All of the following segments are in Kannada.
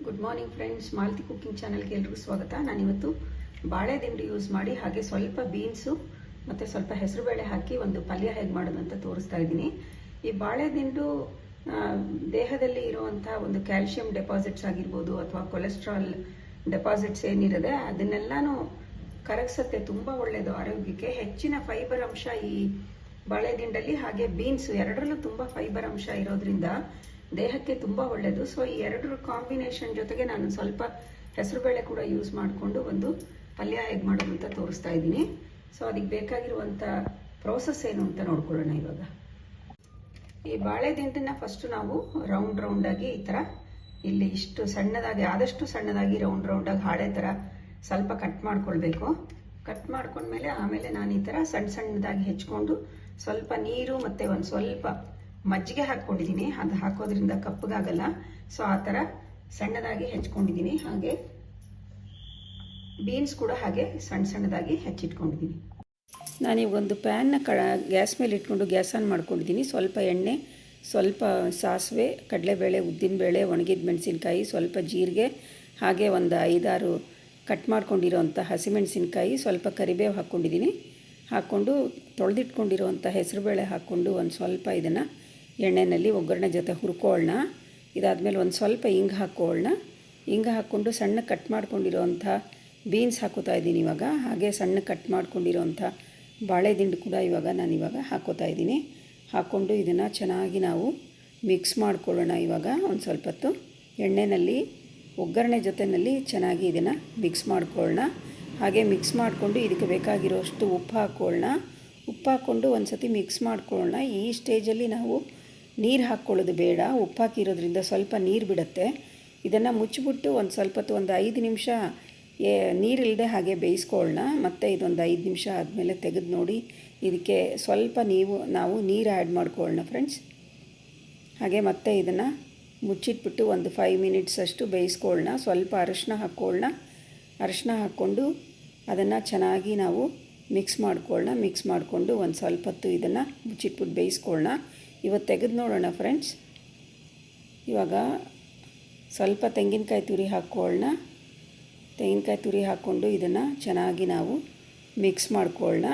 Good morning friends Malti cooking ಚಾನಲ್ಗೆ ಎಲ್ರಿಗೂ ಸ್ವಾಗತ. ನಾನಿವತ್ತು ಬಾಳೆ ದಿಂಡಿ ಯೂಸ್ ಮಾಡಿ, ಹಾಗೆ ಸ್ವಲ್ಪ ಬೀನ್ಸು ಮತ್ತು ಸ್ವಲ್ಪ ಹೆಸರುಬೇಳೆ ಹಾಕಿ ಒಂದು ಪಲ್ಯ ಹೇಗೆ ಮಾಡೋದಂತ ತೋರಿಸ್ತಾ ಇದ್ದೀನಿ. ಈ ಬಾಳೆ ದಿಂಡು ದೇಹದಲ್ಲಿ ಇರುವಂಥ ಒಂದು ಕ್ಯಾಲ್ಶಿಯಂ ಡೆಪಾಸಿಟ್ಸ್ ಆಗಿರ್ಬೋದು ಅಥವಾ ಕೊಲೆಸ್ಟ್ರಾಲ್ ಡೆಪಾಸಿಟ್ಸ್ ಏನಿರದೆ, ಅದನ್ನೆಲ್ಲನೂ ಕರಗಿಸುತ್ತೆ. ತುಂಬ ಒಳ್ಳೆಯದು ಆರೋಗ್ಯಕ್ಕೆ. ಹೆಚ್ಚಿನ ಫೈಬರ್ ಅಂಶ ಈ ಬಾಳೆ ದಿಂಡಲ್ಲಿ, ಹಾಗೆ ಬೀನ್ಸ್ ಎರಡರಲ್ಲೂ ತುಂಬ ಫೈಬರ್ ಅಂಶ ಇರೋದ್ರಿಂದ ದೇಹಕ್ಕೆ ತುಂಬ ಒಳ್ಳೆಯದು ಸೊ ಈ ಎರಡರ ಕಾಂಬಿನೇಷನ್ ಜೊತೆಗೆ ನಾನು ಸ್ವಲ್ಪ ಹೆಸರುಬೇಳೆ ಕೂಡ ಯೂಸ್ ಮಾಡಿಕೊಂಡು ಒಂದು ಪಲ್ಯ ಹೇಗೆ ಮಾಡೋದು ಅಂತ ತೋರಿಸ್ತಾ ಇದ್ದೀನಿ. ಸೊ ಅದಕ್ಕೆ ಬೇಕಾಗಿರುವಂಥ ಪ್ರೋಸೆಸ್ ಏನು ಅಂತ ನೋಡ್ಕೊಳ್ಳೋಣ ಇವಾಗ. ಈ ಬಾಳೆ ದಿಂಡನ್ನ ಫಸ್ಟ್ ನಾವು ರೌಂಡ್ ರೌಂಡಾಗಿ ಈ ಥರ ಇಲ್ಲಿ ಇಷ್ಟು ಸಣ್ಣದಾಗಿ, ಆದಷ್ಟು ಸಣ್ಣದಾಗಿ ರೌಂಡ್ ರೌಂಡಾಗಿ ಹಾಳೆ ಥರ ಸ್ವಲ್ಪ ಕಟ್ ಮಾಡ್ಕೊಳ್ಬೇಕು. ಕಟ್ ಮಾಡ್ಕೊಂಡ್ಮೇಲೆ ಆಮೇಲೆ ನಾನು ಈ ಥರ ಸಣ್ಣ ಸಣ್ಣದಾಗಿ ಹೆಚ್ಕೊಂಡು ಸ್ವಲ್ಪ ನೀರು ಮತ್ತು ಒಂದು ಸ್ವಲ್ಪ ಮಜ್ಜಿಗೆ ಹಾಕ್ಕೊಂಡಿದ್ದೀನಿ. ಅದು ಹಾಕೋದ್ರಿಂದ ಕಪ್ಪಗಾಗಲ್ಲ ಸೊ ಆ ಥರ ಸಣ್ಣದಾಗಿ ಹೆಚ್ಕೊಂಡಿದ್ದೀನಿ. ಹಾಗೆ ಬೀನ್ಸ್ ಕೂಡ ಹಾಗೆ ಸಣ್ಣ ಸಣ್ಣದಾಗಿ ಹೆಚ್ಚಿಟ್ಕೊಂಡಿದ್ದೀನಿ. ನಾನೀಗ ಒಂದು ಪ್ಯಾನ್ನ ಕ ಗ್ಯಾಸ್ ಮೇಲೆ ಇಟ್ಕೊಂಡು ಗ್ಯಾಸ್ ಆನ್ ಮಾಡ್ಕೊಂಡಿದ್ದೀನಿ. ಸ್ವಲ್ಪ ಎಣ್ಣೆ, ಸ್ವಲ್ಪ ಸಾಸಿವೆ, ಕಡಲೆಬೇಳೆ, ಉದ್ದಿನಬೇಳೆ, ಒಣಗಿದ ಮೆಣಸಿನ್ಕಾಯಿ, ಸ್ವಲ್ಪ ಜೀರಿಗೆ, ಹಾಗೆ ಒಂದು ಐದಾರು ಕಟ್ ಮಾಡ್ಕೊಂಡಿರೋಂಥ ಹಸಿಮೆಣಸಿನ್ಕಾಯಿ, ಸ್ವಲ್ಪ ಕರಿಬೇವು ಹಾಕ್ಕೊಂಡಿದ್ದೀನಿ. ಹಾಕ್ಕೊಂಡು ತೊಳೆದಿಟ್ಕೊಂಡಿರೋಂಥ ಹೆಸರುಬೇಳೆ ಹಾಕ್ಕೊಂಡು ಒಂದು ಸ್ವಲ್ಪ ಇದನ್ನು ಎಣ್ಣೆಯಲ್ಲಿ ಒಗ್ಗರಣೆ ಜೊತೆ ಹುರ್ಕೊಳ್ಳೋಣ. ಇದಾದಮೇಲೆ ಒಂದು ಸ್ವಲ್ಪ ಹಿಂಗೆ ಹಾಕ್ಕೊಳ್ಳೋಣ. ಹಿಂಗೆ ಹಾಕ್ಕೊಂಡು ಸಣ್ಣ ಕಟ್ ಮಾಡ್ಕೊಂಡಿರೋವಂಥ ಬೀನ್ಸ್ ಹಾಕೋತಾ ಇದ್ದೀನಿ ಇವಾಗ. ಹಾಗೆ ಸಣ್ಣ ಕಟ್ ಮಾಡ್ಕೊಂಡಿರೋವಂಥ ಬಾಳೆ ದಿಂಡು ಕೂಡ ಇವಾಗ ನಾನು ಇವಾಗ ಹಾಕೋತಾ ಇದ್ದೀನಿ. ಹಾಕ್ಕೊಂಡು ಇದನ್ನು ಚೆನ್ನಾಗಿ ನಾವು ಮಿಕ್ಸ್ ಮಾಡ್ಕೊಳ್ಳೋಣ ಇವಾಗ ಒಂದು ಸ್ವಲ್ಪ ಹೊತ್ತು ಎಣ್ಣೆಯಲ್ಲಿ ಒಗ್ಗರಣೆ ಜೊತೆಯಲ್ಲಿ ಚೆನ್ನಾಗಿ ಇದನ್ನು ಮಿಕ್ಸ್ ಮಾಡ್ಕೊಳ್ಳೋಣ. ಹಾಗೆ ಮಿಕ್ಸ್ ಮಾಡಿಕೊಂಡು ಇದಕ್ಕೆ ಬೇಕಾಗಿರೋಷ್ಟು ಉಪ್ಪು ಹಾಕ್ಕೊಳ್ಳೋಣ. ಉಪ್ಪು ಹಾಕ್ಕೊಂಡು ಒಂದು ಸತಿ ಮಿಕ್ಸ್ ಮಾಡ್ಕೊಳ್ಳೋಣ. ಈ ಸ್ಟೇಜಲ್ಲಿ ನಾವು ನೀರು ಹಾಕ್ಕೊಳ್ಳೋದು ಬೇಡ, ಉಪ್ಪಾಕಿರೋದ್ರಿಂದ ಸ್ವಲ್ಪ ನೀರು ಬಿಡುತ್ತೆ. ಇದನ್ನು ಮುಚ್ಚಿಬಿಟ್ಟು ಒಂದು ಸ್ವಲ್ಪ ಹೊತ್ತು ಒಂದು ಐದು ನಿಮಿಷ, ಏ ನೀರಿಲ್ಲದೆ ಹಾಗೆ ಬೇಯಿಸ್ಕೊಳ್ಳೋಣ ಮತ್ತು ಇದೊಂದು ಐದು ನಿಮಿಷ ಆದಮೇಲೆ ತೆಗೆದು ನೋಡಿ, ಇದಕ್ಕೆ ಸ್ವಲ್ಪ ನೀವು, ನಾವು ನೀರು ಆ್ಯಡ್ ಮಾಡ್ಕೊಳ್ಳೋಣ ಫ್ರೆಂಡ್ಸ್ ಹಾಗೆ ಮತ್ತೆ ಇದನ್ನು ಮುಚ್ಚಿಟ್ಬಿಟ್ಟು ಒಂದು ಫೈವ್ ಮಿನಿಟ್ಸ್ ಅಷ್ಟು ಬೇಯಿಸ್ಕೊಳ್ಳೋಣ ಸ್ವಲ್ಪ ಅರಶಿನ ಹಾಕ್ಕೊಳ್ಳೋಣ ಅರಶಿನ ಹಾಕ್ಕೊಂಡು ಅದನ್ನು ಚೆನ್ನಾಗಿ ನಾವು ಮಿಕ್ಸ್ ಮಾಡ್ಕೊಳ್ಳೋಣ ಮಿಕ್ಸ್ ಮಾಡಿಕೊಂಡು ಒಂದು ಸ್ವಲ್ಪ ಹೊತ್ತು ಇದನ್ನು ಮುಚ್ಚಿಟ್ಬಿಟ್ಟು ಬೇಯಿಸ್ಕೊಳ್ಳೋಣ ಇವತ್ತು ತೆಗೆದು ನೋಡೋಣ ಫ್ರೆಂಡ್ಸ್ ಇವಾಗ ಸ್ವಲ್ಪ ತೆಂಗಿನಕಾಯಿ ತುರಿ ಹಾಕ್ಕೊಳ್ಳೋಣ ತೆಂಗಿನಕಾಯಿ ತುರಿ ಹಾಕ್ಕೊಂಡು ಇದನ್ನು ಚೆನ್ನಾಗಿ ನಾವು ಮಿಕ್ಸ್ ಮಾಡ್ಕೊಳ್ಳೋಣ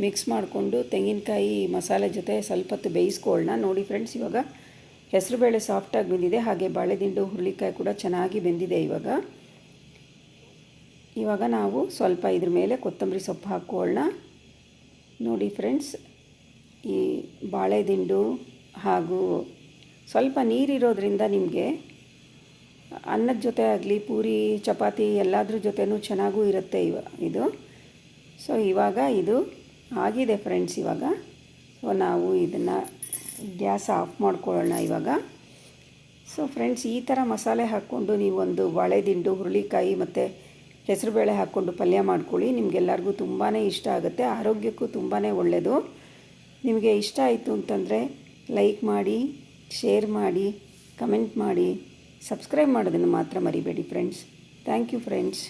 ಮಿಕ್ಸ್ ಮಾಡಿಕೊಂಡು ತೆಂಗಿನಕಾಯಿ ಮಸಾಲೆ ಜೊತೆ ಸ್ವಲ್ಪ ಹೊತ್ತು ಬೇಯಿಸ್ಕೊಳ್ಳೋಣ ನೋಡಿ ಫ್ರೆಂಡ್ಸ್ ಇವಾಗ ಹೆಸರುಬೇಳೆ ಸಾಫ್ಟಾಗಿ ಬೆಂದಿದೆ, ಹಾಗೆ ಬಾಳೆದಿಂಡು, ಹುರುಳಿಕಾಯಿ ಕೂಡ ಚೆನ್ನಾಗಿ ಬೆಂದಿದೆ ಇವಾಗ. ಇವಾಗ ನಾವು ಸ್ವಲ್ಪ ಇದ್ರ ಮೇಲೆ ಕೊತ್ತಂಬರಿ ಸೊಪ್ಪು ಹಾಕ್ಕೊಳ್ಳೋಣ ನೋಡಿ ಫ್ರೆಂಡ್ಸ್ ಈ ಬಾಳೆದಿಂಡು ಹಾಗೂ ಸ್ವಲ್ಪ ನೀರಿರೋದ್ರಿಂದ ನಿಮಗೆ ಅನ್ನದ ಜೊತೆ ಆಗಲಿ, ಪೂರಿ, ಚಪಾತಿ ಎಲ್ಲದ್ರ ಜೊತೆನೂ ಚೆನ್ನಾಗೂ ಇರುತ್ತೆ ಇವ, ಇದು. ಸೊ ಇವಾಗ ಇದು ಆಗಿದೆ ಫ್ರೆಂಡ್ಸ್ ಇವಾಗ. ಸೊ ನಾವು ಇದನ್ನು ಗ್ಯಾಸ್ ಆಫ್ ಮಾಡ್ಕೊಳ್ಳೋಣ ಇವಾಗ. ಸೊ ಫ್ರೆಂಡ್ಸ್ ಈ ಥರ ಮಸಾಲೆ ಹಾಕ್ಕೊಂಡು ನೀವೊಂದು ಬಾಳೆದಿಂಡು, ಹುರುಳಿಕಾಯಿ ಮತ್ತು ಹೆಸರುಬೇಳೆ ಹಾಕ್ಕೊಂಡು ಪಲ್ಯ ಮಾಡ್ಕೊಳ್ಳಿ. ನಿಮಗೆಲ್ಲರಿಗೂ ತುಂಬಾ ಇಷ್ಟ ಆಗುತ್ತೆ. ಆರೋಗ್ಯಕ್ಕೂ ತುಂಬಾ ಒಳ್ಳೆಯದು ನಿಮಗೆ ಇಷ್ಟ ಆಯಿತು ಅಂತಂದರೆ ಲೈಕ್ ಮಾಡಿ, ಶೇರ್ ಮಾಡಿ, ಕಮೆಂಟ್ ಮಾಡಿ, ಸಬ್ಸ್ಕ್ರೈಬ್ ಮಾಡೋದನ್ನು ಮಾತ್ರ ಮರಿಬೇಡಿ ಫ್ರೆಂಡ್ಸ್ ಥ್ಯಾಂಕ್ ಯು ಫ್ರೆಂಡ್ಸ್